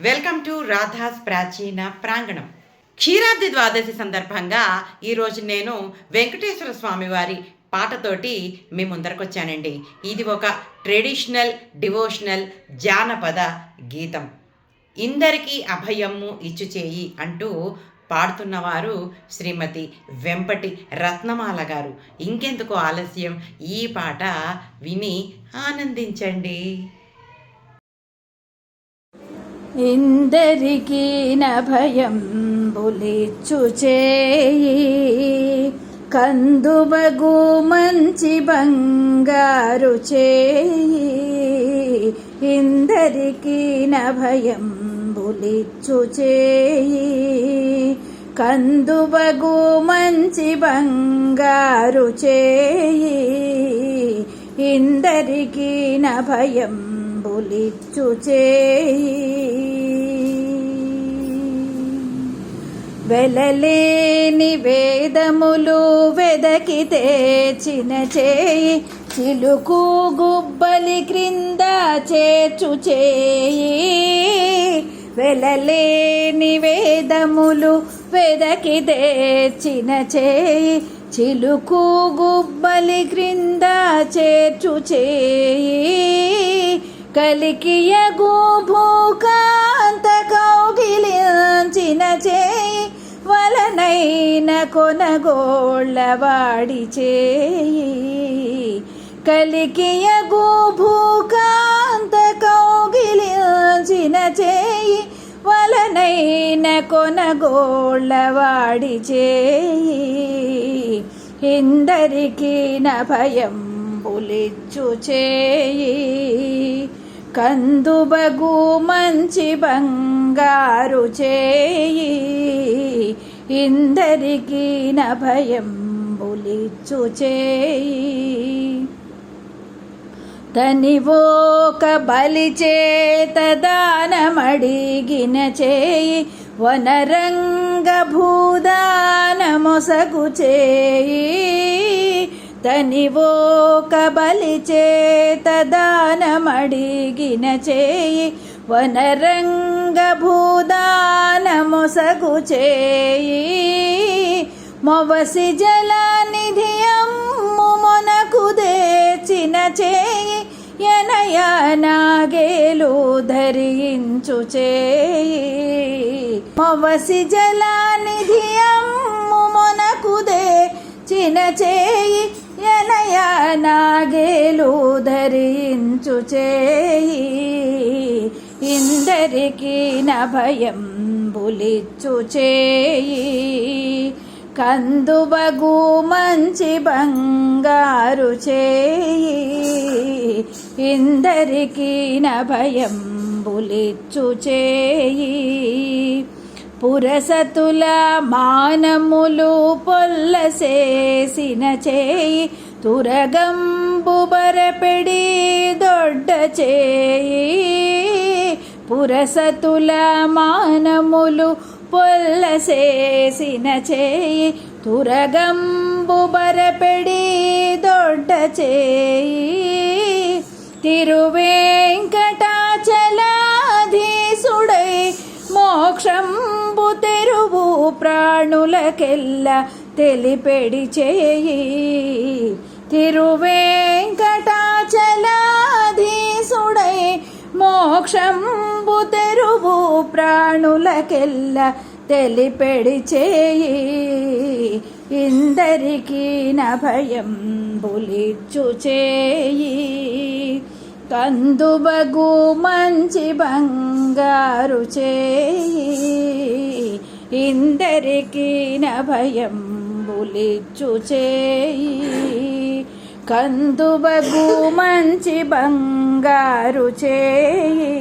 Welcome to Radha's ప్రాచీన ప్రాంగణం. క్షీరాబ్ది ద్వాదశి సందర్భంగా ఈరోజు నేను వెంకటేశ్వర స్వామి వారి పాటతోటి మీ ముందరకొచ్చానండి. ఇది ఒక ట్రెడిషనల్ డివోషనల్ జానపద గీతం. ఇందరికీ అభయము ఇచ్చు చేయి అంటూ పాడుతున్నవారు శ్రీమతి వెంపటి రత్నమాల గారు. ఇంకెందుకు ఆలస్యం? ఈ పాట విని ఆనందించండి. ఇందరికీ భయం బులిచ్చు చేయి. కందుబగు మంచి బంగారు చేయి. ఇందరికీ భయం బులిచ్చు చేయి. కందుబగు మంచి బంగారు చేయి. ఇందరికీ భయం బులిచ్చు చేయి వెలలేని వేదములు వెదకి తెచిన చేయి చిలుకు గుబ్బలి క్రింద చేర్చు చేయి వెలలేని వేదములు వెదకి తెచ్చిన చేయి చిలుకు గుబ్బలి క్రింద చేర్చు చేయి కలికియగు భూకాంత కౌగిలించిన చేయి వలనైన కొనగోళ్ళవాడి చేయి. కలికియగు భూకాంత కౌగిలించిన చేయి వలనైన కొనగోళ్ళవాడి చేయి. ఇందరికీ నభయం పులిచ్చు చేయి. కందుబగు మంచి బంగారు చేయి ఇందరికీ నభయం బులిచ్చు చేయి. తనివోక బలి చేత దానమడిగిన చేయి వనరంగ భూదానమొసగు చేయి. తనివోక బలి చేత దానమడిగిన చేయి వనరంగ భూదాన మొసగు చేయి. మొవసి జలనిధి అమ్ము మొనకు దేచిన చేయి ఎనయ నాగేలు ధరించు చేయి. మొవసి జలనిధి అమ్ము మొనకు దేచిన చేయి వినయ నాగేలు ధరించు చేయి. ఇందరికీ నభయం బులిచ్చు చేయి. కందుబగు మంచి బంగారు చేయి. ఇందరికీ నభయం బులిచ్చు చేయి. పురసతుల మానములు పొల్లసేసిన చేయి. తురగంబు బరపెడి దొడ్డ చేయి పురసతుల మానములు పొల్లసేసిన చేయి తురగంబు బరపెడి దొడ్డ చేయి తిరువేంకటాచలాధీసుడై మోక్షంబు తెరువు ప్రాణులకెల్ల తెలిపెడి చేయి తిరువేంకటాచలాధీసుడై మోక్షంబు తెరువు ప్రాణులకెల్ల తెలిపెడి చేయి ఇందరికీ నభయం బులిచ్చు చేయి కందుబగు మంచి బంగారు చేయి ఇందరికీ నభయం బులిచ్చు చేయి కందుబగు మంచి బంగారు చేయి.